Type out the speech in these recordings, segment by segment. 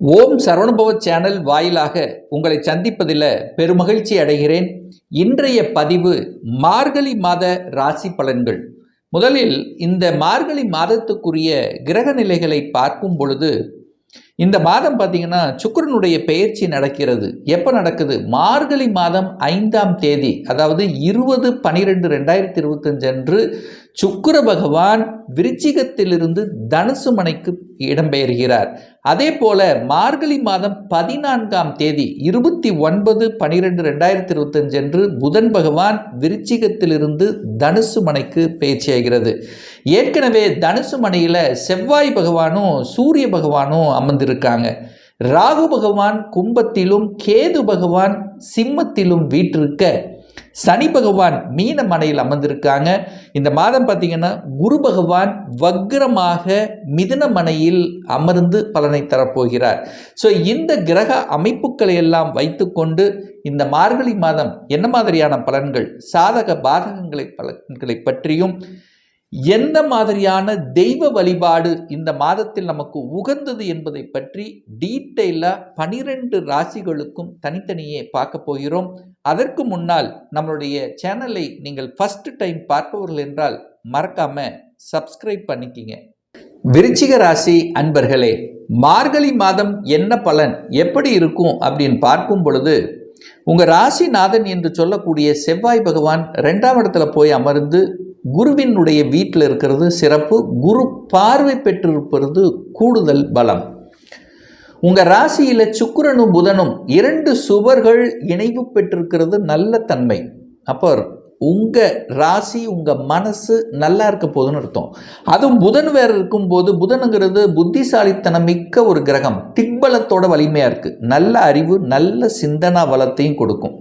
ஓம் சரவணுபவ channel வாயிலாக உங்களை சந்திப்பதில் பெருமகிழ்ச்சி அடைகிறேன். இன்றைய பதிவு மார்கழி மாத ராசி பலன்கள். முதலில் இந்த மார்கழி மாதத்துக்குரிய கிரக நிலைகளை பார்க்கும் பொழுது இந்த மாதம் பார்த்தீங்கன்னா சுக்கிரனுடைய பெயர்ச்சி நடக்கிறது. எப்போ நடக்குது? மார்கழி மாதம் ஐந்தாம் தேதி அதாவது இருபது பனிரெண்டு ரெண்டாயிரத்தி இருபத்தஞ்சு அன்று சுக்கர பகவான் விருச்சிகத்திலிருந்து தனுசு மனைக்கு இடம்பெயர்கிறார். அதே போல மார்கழி மாதம் பதினான்காம் தேதி இருபத்தி ஒன்பது பனிரெண்டு ரெண்டாயிரத்தி இருபத்தஞ்சு அன்று புதன் பகவான் விருச்சிகத்திலிருந்து தனுசு மனைக்கு பேச்சியாகிறது ஏற்கனவே தனுசு மனையில் செவ்வாய் பகவானும் சூரிய பகவானும் அமர்ந்து இருக்காங்க ராகு பகவான் கும்பத்திலும் கேது பகவான் சிம்மத்திலும் வீற்றிருக்க சனி பகவான் மீன மனையில் அமர்ந்திருக்காங்க. இந்த மாதம் பார்த்தீங்கன்னா குரு பகவான் வக்ரமாக மிதுன மனையில் அமர்ந்து பலனை தரப்போகிறார். ஸோ இந்த கிரக அமைப்புகளை எல்லாம் வைத்துக்கொண்டு இந்த மார்கழி மாதம் என்ன மாதிரியான பலன்கள் சாதக பாதகங்களை பலன்களை பற்றியும் எந்த மாதிரியான தெய்வ வழிபாடு இந்த மாதத்தில் நமக்கு உகந்தது என்பதை பற்றி டீட்டெயிலாக பனிரெண்டு ராசிகளுக்கும் தனித்தனியே பார்க்க போகிறோம். அதற்கு முன்னால் நம்மளுடைய சேனலை நீங்கள் ஃபஸ்ட் டைம் பார்ப்பவர்கள் என்றால் மறக்காம சப்ஸ்கிரைப் பண்ணிக்கிங்க. விருச்சிக ராசி அன்பர்களே மார்கழி மாதம் என்ன பலன் எப்படி இருக்கும் அப்படின்னு பார்க்கும் பொழுது உங்கள் ராசிநாதன் என்று சொல்லக்கூடிய செவ்வாய் பகவான் ரெண்டாம் இடத்துல போய் அமர்ந்து குருவினுடைய வீட்டில் இருக்கிறது சிறப்பு. குரு பார்வை பெற்றிருப்பது கூடுதல் பலம். உங்கள் ராசியில் சுக்கரனும் புதனும் இரண்டு சுவர்கள் இணைவு பெற்றிருக்கிறது நல்ல தன்மை. அப்போ உங்கள் ராசி உங்கள் மனசு நல்லா இருக்க போதுன்னு அர்த்தம். அதுவும் புதன் வேறு இருக்கும்போது புதனுங்கிறது புத்திசாலித்தனம் மிக்க ஒரு கிரகம். திக்பலத்தோட வலிமையாக இருக்குது நல்ல அறிவு நல்ல சிந்தனா வளத்தையும் கொடுக்கும்.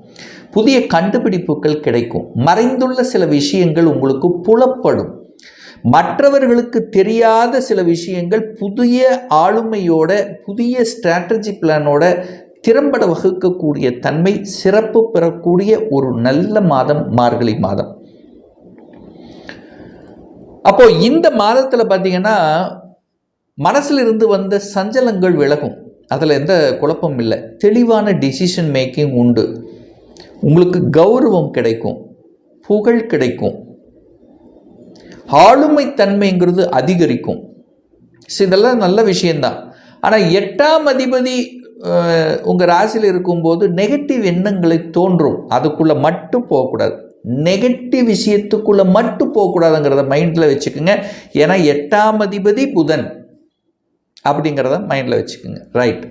புதிய கண்டுபிடிப்புகள் கிடைக்கும். மறைந்துள்ள சில விஷயங்கள் உங்களுக்கு புலப்படும். மற்றவர்களுக்கு தெரியாத சில விஷயங்கள் புதிய ஆளுமையோட புதிய ஸ்ட்ராட்டஜி பிளானோட திறம்பட வகுக்கக்கூடிய தன்மை சிறப்பு பெறக்கூடிய ஒரு நல்ல மாதம் மார்கழி மாதம். அப்போ இந்த மாதத்தில் பார்த்தீங்கன்னா மனசில் இருந்து வந்த சஞ்சலங்கள் விலகும். அதில் எந்த குழப்பம் இல்லை. தெளிவான டிசிஷன் மேக்கிங் உண்டு. உங்களுக்கு கௌரவம் கிடைக்கும் புகழ் கிடைக்கும். ஆளுமை தன்மைங்கிறது அதிகரிக்கும். ஸோ இதெல்லாம் நல்ல விஷயந்தான் ஆனால் எட்டாம் அதிபதி உங்கள் ராசியில் இருக்கும்போது நெகட்டிவ் எண்ணங்களை தோன்றும். அதுக்குள்ளே மட்டும் போகக்கூடாது. நெகட்டிவ் விஷயத்துக்குள்ளே மட்டும் போகக்கூடாதுங்கிறத மைண்டில் வச்சுக்கோங்க. ஏன்னா எட்டாம் அதிபதி புதன் அப்படிங்கிறத மைண்டில் வச்சுக்கோங்க. ரைட்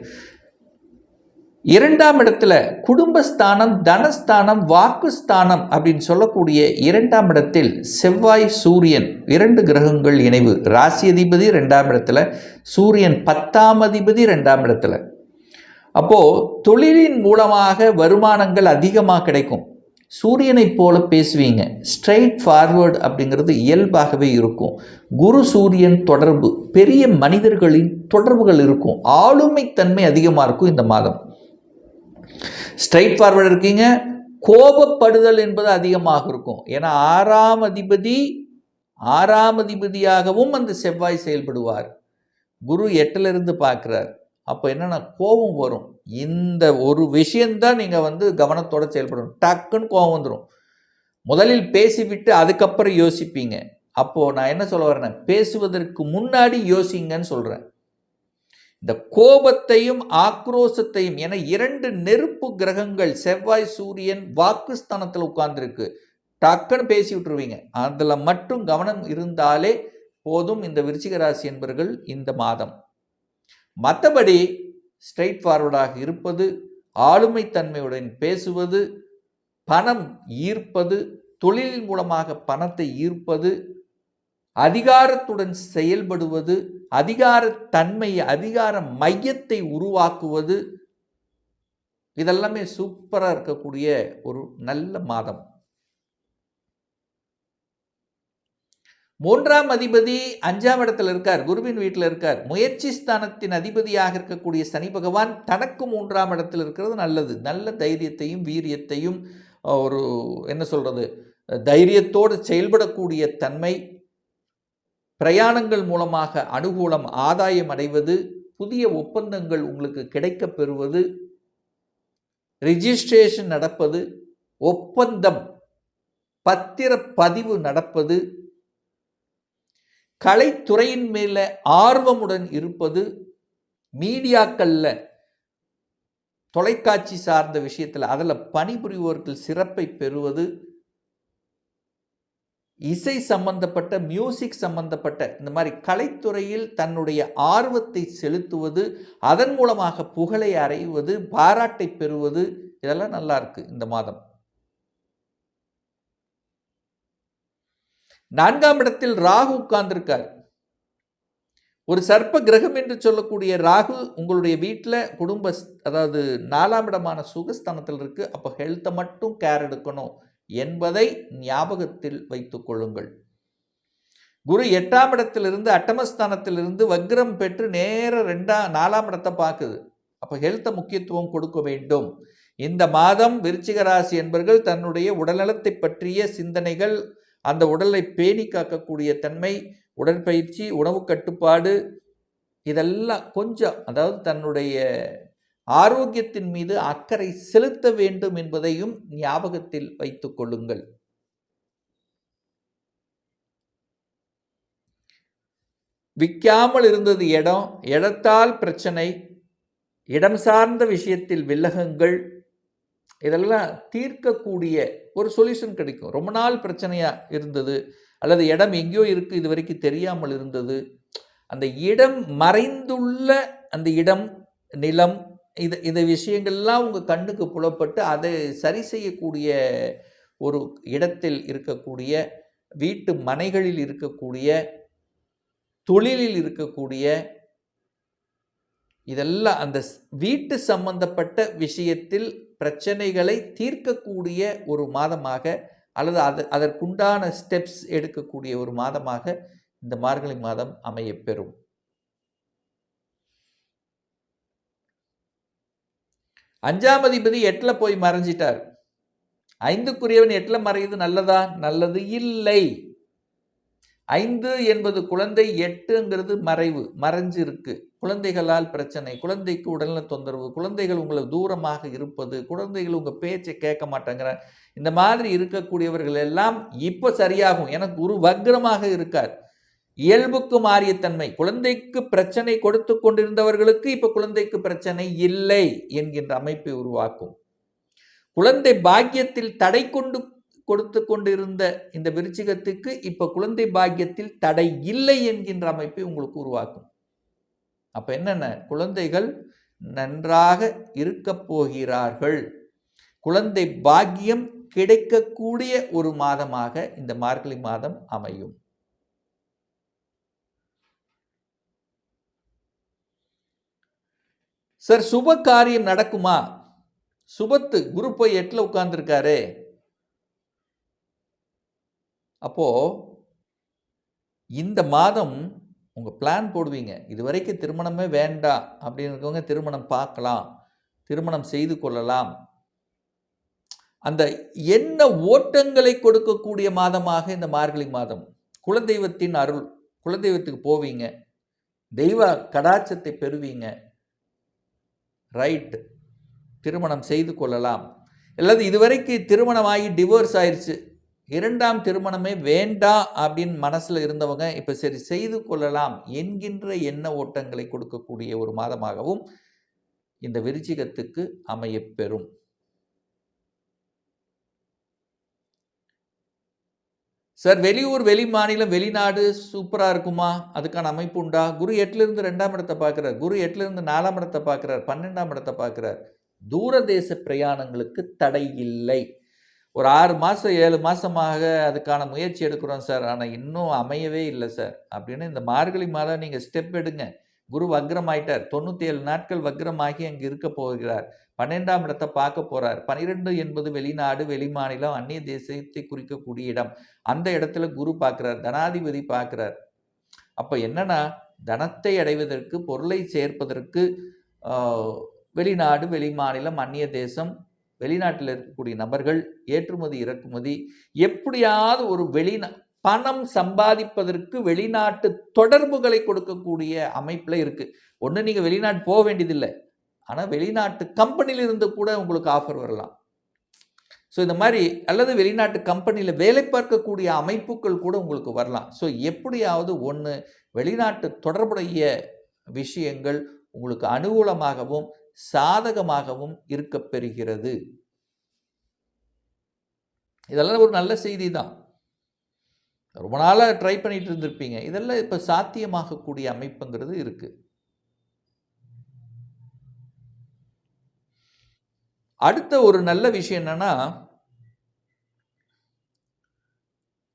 இரண்டாம் இடத்துல குடும்பஸ்தானம் தனஸ்தானம் வாக்குஸ்தானம் அப்படின்னு சொல்லக்கூடிய இரண்டாம் இடத்தில் செவ்வாய் சூரியன் இரண்டு கிரகங்கள் இணைவு. ராசி அதிபதி ரெண்டாம் இடத்துல சூரியன் பத்தாம் அதிபதி ரெண்டாம் இடத்துல. அப்போது தொழிலின் மூலமாக வருமானங்கள் அதிகமாக கிடைக்கும். சூரியனை போல பேசுவீங்க. ஸ்ட்ரைட் ஃபார்வர்டு அப்படிங்கிறது இயல்பாகவே இருக்கும். குரு சூரியன் தொடர்பு பெரிய மனிதர்களின் தொடர்புகள் இருக்கும். ஆளுமைத்தன்மை அதிகமாக இருக்கும் இந்த மாதம். ஸ்ட்ரைட் ஃபார்வர்டு இருக்கீங்க. கோபப்படுதல் என்பது அதிகமாக இருக்கும். ஏன்னா ஆறாம் அதிபதி ஆறாம் அதிபதியாகவும் அந்த செவ்வாய் செயல்படுவார். குரு எட்டிலிருந்து பார்க்குறார். அப்போ என்னென்னா கோபம் வரும். இந்த ஒரு விஷயந்தான் நீங்கள் வந்து கவனத்தோடு செயல்படணும். டக்குன்னு கோபம் வந்துடும் முதலில் பேசிவிட்டு அதுக்கப்புறம் யோசிப்பீங்க. அப்போது நான் என்ன சொல்ல வரேன்னா பேசுவதற்கு முன்னாடி யோசிங்கன்னு சொல்கிறேன் இந்த கோபத்தையும் ஆக்ரோசத்தையும் என இரண்டு நெருப்பு கிரகங்கள் செவ்வாய் சூரியன் வாக்குஸ்தானத்தில் உட்கார்ந்துருக்கு. டக்குன்னு பேசி விட்டுருவீங்க. அதில் மட்டும் கவனம் இருந்தாலே போதும் இந்த விருச்சிக ராசி என்பவர்கள் இந்த மாதம். மற்றபடி ஸ்ட்ரைட் ஃபார்வர்டாக இருப்பது ஆளுமைத்தன்மையுடன் பேசுவது பணம் ஈர்ப்பது தொழில் மூலமாக பணத்தை ஈர்ப்பது அதிகாரத்துடன் செயல்படுவது அதிகார தன்மை அதிகார மையத்தை உருவாக்குவது இதெல்லாமே சூப்பராக இருக்கக்கூடிய ஒரு நல்ல மாதம். மூன்றாம் அதிபதி அஞ்சாம் இடத்துல இருக்கார் குருவின் வீட்டில் இருக்கார். முயற்சி ஸ்தானத்தின் அதிபதியாக இருக்கக்கூடிய சனி பகவான் தனக்கு மூன்றாம் இடத்தில் இருக்கிறது நல்லது. நல்ல தைரியத்தையும் வீரியத்தையும் ஒரு என்ன சொல்கிறது தைரியத்தோடு செயல்படக்கூடிய தன்மை பிரயாணங்கள் மூலமாக அனுகூலம் ஆதாயம் அடைவது புதிய ஒப்பந்தங்கள் உங்களுக்கு கிடைக்கப் பெறுவது ரிஜிஸ்ட்ரேஷன் நடப்பது ஒப்பந்தம் பத்திர பதிவு நடப்பது கலைத்துறையின் மேல ஆர்வமுடன் இருப்பது மீடியாக்கள்ல தொலைக்காட்சி சார்ந்த விஷயத்தில் அதில் பணிபுரிவோர்கள் சிறப்பை பெறுவது இசை சம்பந்தப்பட்ட மியூசிக் சம்பந்தப்பட்ட இந்த மாதிரி கலைத்துறையில் தன்னுடைய ஆர்வத்தை செலுத்துவது அதன் மூலமாக புகழை அறைவது பாராட்டை பெறுவது இதெல்லாம் நல்லா இருக்கு இந்த மாதம். நான்காம் இடத்தில் ராகு உட்கார்ந்திருக்கார். ஒரு சர்ப்ப கிரகம் என்று சொல்லக்கூடிய ராகு உங்களுடைய வீட்டில் குடும்ப அதாவது நாலாம் இடமான சுகஸ்தானத்தில் இருக்கு. அப்போ ஹெல்த்தை மட்டும் கேர் எடுக்கணும். என்பதை ஞாபகத்தில் வைத்துக் கொள்ளுங்கள். குரு எட்டாம் இடத்திலிருந்து அட்டமஸ்தானத்திலிருந்து வக்ரம் பெற்று நேர ரெண்டாம் நாலாம் இடத்தை பார்க்குது. அப்போ ஹெல்த்தை முக்கியத்துவம் கொடுக்க வேண்டும். இந்த மாதம் விருச்சிக ராசி என்பவர்கள் தன்னுடைய உடல்நலத்தை பற்றிய சிந்தனைகள் அந்த உடலை பேணி காக்கக்கூடிய தன்மை உடற்பயிற்சி உணவு கட்டுப்பாடு இதெல்லாம் கொஞ்சம் அதாவது தன்னுடைய ஆரோக்கியத்தின் மீது அக்கறை செலுத்த வேண்டும் என்பதையும் ஞாபகத்தில் வைத்துக் கொள்ளுங்கள். விற்காமல் இருந்தது இடம் இடத்தால் பிரச்சனை இடம் சார்ந்த விஷயத்தில் வில்லகங்கள் இதெல்லாம் தீர்க்கக்கூடிய ஒரு சொல்யூஷன் கிடைக்கும். ரொம்ப நாள் பிரச்சனையாக இருந்தது அல்லது இடம் எங்கேயோ இருக்குது இது வரைக்கும் தெரியாமல் இருந்தது. அந்த இடம் மறைந்துள்ள அந்த இடம் நிலம் இது இந்த விஷயங்கள்லாம் உங்கள் கண்ணுக்கு புலப்பட்டு அதை சரி செய்யக்கூடிய ஒரு இடத்தில் இருக்கக்கூடிய வீட்டு மனைகளில் இருக்கக்கூடிய தொழிலில் இருக்கக்கூடிய இதெல்லாம் அந்த வீட்டு சம்பந்தப்பட்ட விஷயத்தில் பிரச்சனைகளை தீர்க்கக்கூடிய ஒரு மாதமாக அல்லது அது அதற்குண்டான ஸ்டெப்ஸ் எடுக்கக்கூடிய ஒரு மாதமாக இந்த மார்கழி மாதம் அமையப்பெறும். அஞ்சாம் அதிபதி எட்டில் போய் மறைஞ்சிட்டார். ஐந்துக்குரியவன் எட்டில் மறையுது நல்லதா? நல்லது இல்லை. ஐந்து என்பது குழந்தை எட்டுங்கிறது மறைவு மறைஞ்சு இருக்கு குழந்தைகளால் பிரச்சனை குழந்தைக்கு உடல்நல தொந்தரவு குழந்தைகள் உங்களை தூரமாக இருப்பது குழந்தைகள் உங்கள் பேச்சை கேட்க மாட்டேங்கிற இந்த மாதிரி இருக்கக்கூடியவர்கள் எல்லாம் இப்போ சரியாகும். எனக்கு குரு வக்ரமாக இருக்கார். இயல்புக்கு மாறிய தன்மை. குழந்தைக்கு பிரச்சனை கொடுத்து கொண்டிருந்தவர்களுக்கு இப்போ குழந்தைக்கு பிரச்சனை இல்லை என்கின்ற அமைப்பை உருவாக்கும். குழந்தை பாக்கியத்தில் தடை கொண்டு கொடுத்து கொண்டிருந்த இந்த விருச்சிகத்துக்கு இப்ப குழந்தை பாக்கியத்தில் தடை இல்லை என்கின்ற அமைப்பை உங்களுக்கு உருவாக்கும். அப்ப என்னென்ன? குழந்தைகள் நன்றாக இருக்க போகிறார்கள். குழந்தை பாக்கியம் கிடைக்கக்கூடிய ஒரு மாதமாக இந்த மார்கழி மாதம் அமையும். சார் சுப காரியம் நடக்குமா? சுபத்து குரு போய் எட்டில் உட்கார்ந்துருக்காரு. அப்போது இந்த மாதம் உங்கள் பிளான் போடுவீங்க. இது வரைக்கும் திருமணமே வேண்டாம். அப்படின்னு இருக்கவங்க திருமணம் பார்க்கலாம். திருமணம் செய்து கொள்ளலாம். அந்த என்ன ஓட்டங்களை கொடுக்கக்கூடிய மாதமாக இந்த மார்கழி மாதம்? குலதெய்வத்தின் அருள். குலதெய்வத்துக்கு போவீங்க. தெய்வ கடாட்சத்தை பெறுவீங்க. ரைட் திருமணம் செய்து கொள்ளலாம். அல்லது இதுவரைக்கு திருமணமாகி டிவோர்ஸ் ஆயிடுச்சு இரண்டாம் திருமணமே வேண்டாம் அப்படின்னு மனசில் இருந்தவங்க இப்போ சரி செய்து கொள்ளலாம் என்கின்ற எண்ண ஓட்டங்களை கொடுக்கக்கூடிய ஒரு மாதமாகவும் இந்த விருச்சிகத்துக்கு அமையப்பெறும் சார் வெளியூர் வெளி மாநிலம் வெளிநாடு சூப்பராக இருக்குமா? அதுக்கான அமைப்பு உண்டா? குரு எட்டுலேருந்து ரெண்டாம் இடத்தை பார்க்குறார். குரு எட்டுலேருந்து நாலாம் இடத்தை பார்க்குறார். பன்னெண்டாம் இடத்தை பார்க்குறார். தூரதேச பிரயாணங்களுக்கு தடை இல்லை. ஒரு ஆறு மாதம் ஏழு மாதமாக அதுக்கான முயற்சி எடுக்கிறோம் சார். ஆனால் இன்னும் அமையவே இல்லை சார். அப்படின்னு இந்த மார்கழி மாதம் நீங்கள் ஸ்டெப் எடுங்க. குரு வக்ரமாயிட்டார். தொண்ணூற்றி ஏழு நாட்கள் வக்ரமாகி அங்கே இருக்க போகிறார். பன்னெண்டாம் இடத்தை பார்க்க போகிறார் பனிரெண்டு என்பது வெளிநாடு வெளிமாநிலம் அந்நிய தேசத்தை குறிக்கக்கூடிய இடம். அந்த இடத்துல குரு பார்க்குறார். தனாதிபதி பார்க்குறார். அப்போ என்னன்னா தனத்தை அடைவதற்கு பொருளை சேர்ப்பதற்கு வெளிநாடு வெளிமாநிலம் அந்நிய தேசம் வெளிநாட்டில் இருக்கக்கூடிய நபர்கள் ஏற்றுமதி இறக்குமதி எப்படியாவது ஒரு வெளிநா பணம் சம்பாதிப்பதற்கு வெளிநாட்டு தொடர்புகளை கொடுக்கக்கூடிய அமைப்பில் இருக்குது ஒன்று நீங்கள் வெளிநாட்டு போக வேண்டியதில்லை. ஆனால் வெளிநாட்டு கம்பெனியில் இருந்து கூட உங்களுக்கு ஆஃபர் வரலாம். ஸோ இந்த மாதிரி அல்லது வெளிநாட்டு கம்பெனியில் வேலை பார்க்கக்கூடிய அமைப்புகள் கூட உங்களுக்கு வரலாம். ஸோ எப்படியாவது ஒன்று வெளிநாட்டு தொடர்புடைய விஷயங்கள் உங்களுக்கு அனுகூலமாகவும் சாதகமாகவும் இருக்கப்பெறுகிறது இதெல்லாம் ஒரு நல்ல செய்தி தான். ரொம்ப நாளாக ட்ரை பண்ணிட்டு இருந்திருப்பீங்க. இதெல்லாம் இப்போ சாத்தியமாகக்கூடிய அமைப்புங்கிறது இருக்குது அடுத்த ஒரு நல்ல விஷயம் என்னன்னா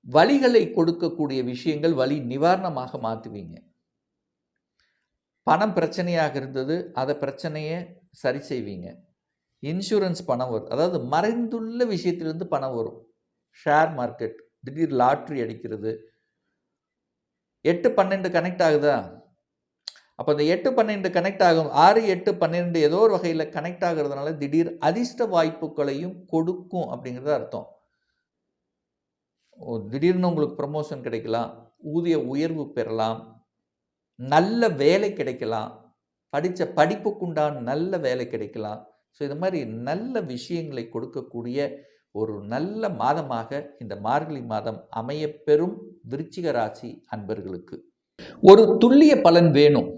வழிகளை கொடுக்கக்கூடிய விஷயங்கள் வழி நிவாரணமாக மாற்றுவீங்க பணம் பிரச்சனையாக இருந்தது அதை பிரச்சனையை சரி செய்வீங்க. இன்சூரன்ஸ் பணம் வரும். அதாவது மறைந்துள்ள விஷயத்திலிருந்து பணம் வரும். ஷேர் மார்க்கெட் திடீர் லாட்ரி அடிக்கிறது. எட்டு பன்னெண்டு கனெக்ட் ஆகுதா? அப்போ இந்த எட்டு பன்னெண்டு கனெக்ட் ஆகும். ஆறு எட்டு பன்னெண்டு ஏதோ ஒரு வகையில் கனெக்ட் ஆகிறதுனால திடீர் அதிர்ஷ்ட வாய்ப்புகளையும் கொடுக்கும் அப்படிங்கிறது அர்த்தம். ஓ, திடீர்னு உங்களுக்கு ப்ரமோஷன் கிடைக்கலாம். ஊதிய உயர்வு பெறலாம். நல்ல வேலை கிடைக்கலாம். படித்த படிப்புக்குண்டான நல்ல வேலை கிடைக்கலாம். ஸோ இது மாதிரி நல்ல விஷயங்களை கொடுக்கக்கூடிய ஒரு நல்ல மாதமாக இந்த மார்கழி மாதம் அமையப்பெறும் விருச்சிக ராசி அன்பர்களுக்கு. ஒரு துல்லிய பலன் வேணும்.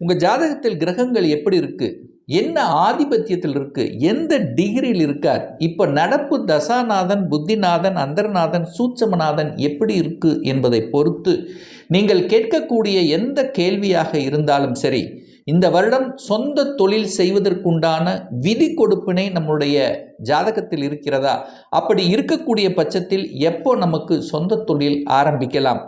உங்கள் ஜாதகத்தில் கிரகங்கள் எப்படி இருக்குது என்ன ஆதிபத்தியத்தில் இருக்குது எந்த டிகிரியில் இருக்கார்? இப்போ நடப்பு தசாநாதன் புத்திநாதன் அந்தரநாதன் சூட்சமநாதன் எப்படி இருக்குது என்பதை பொறுத்து நீங்கள் கேட்கக்கூடிய எந்த கேள்வியாக இருந்தாலும் சரி இந்த வருடம் சொந்த தொழில் செய்வதற்குண்டான விதி கொடுப்பினை நம்முடைய ஜாதகத்தில் இருக்கிறதா? அப்படி இருக்கக்கூடிய பட்சத்தில் எப்போ நமக்கு சொந்த தொழில் ஆரம்பிக்கலாம்?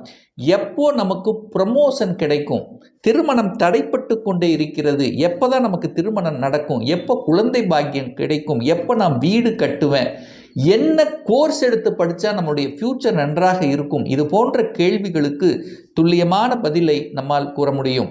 எப்போ நமக்கு ப்ரமோஷன் கிடைக்கும்? திருமணம் தடைப்பட்டு கொண்டே இருக்கிறது. எப்போ தான் நமக்கு திருமணம் நடக்கும்? எப்போ குழந்தை பாக்கியம் கிடைக்கும்? எப்போ நான் வீடு கட்டுவேன்? என்ன கோர்ஸ் எடுத்து படித்தா நம்மளுடைய ஃப்யூச்சர் நன்றாக இருக்கும்? இது போன்ற கேள்விகளுக்கு துல்லியமான பதிலை நம்மால் கூற முடியும்.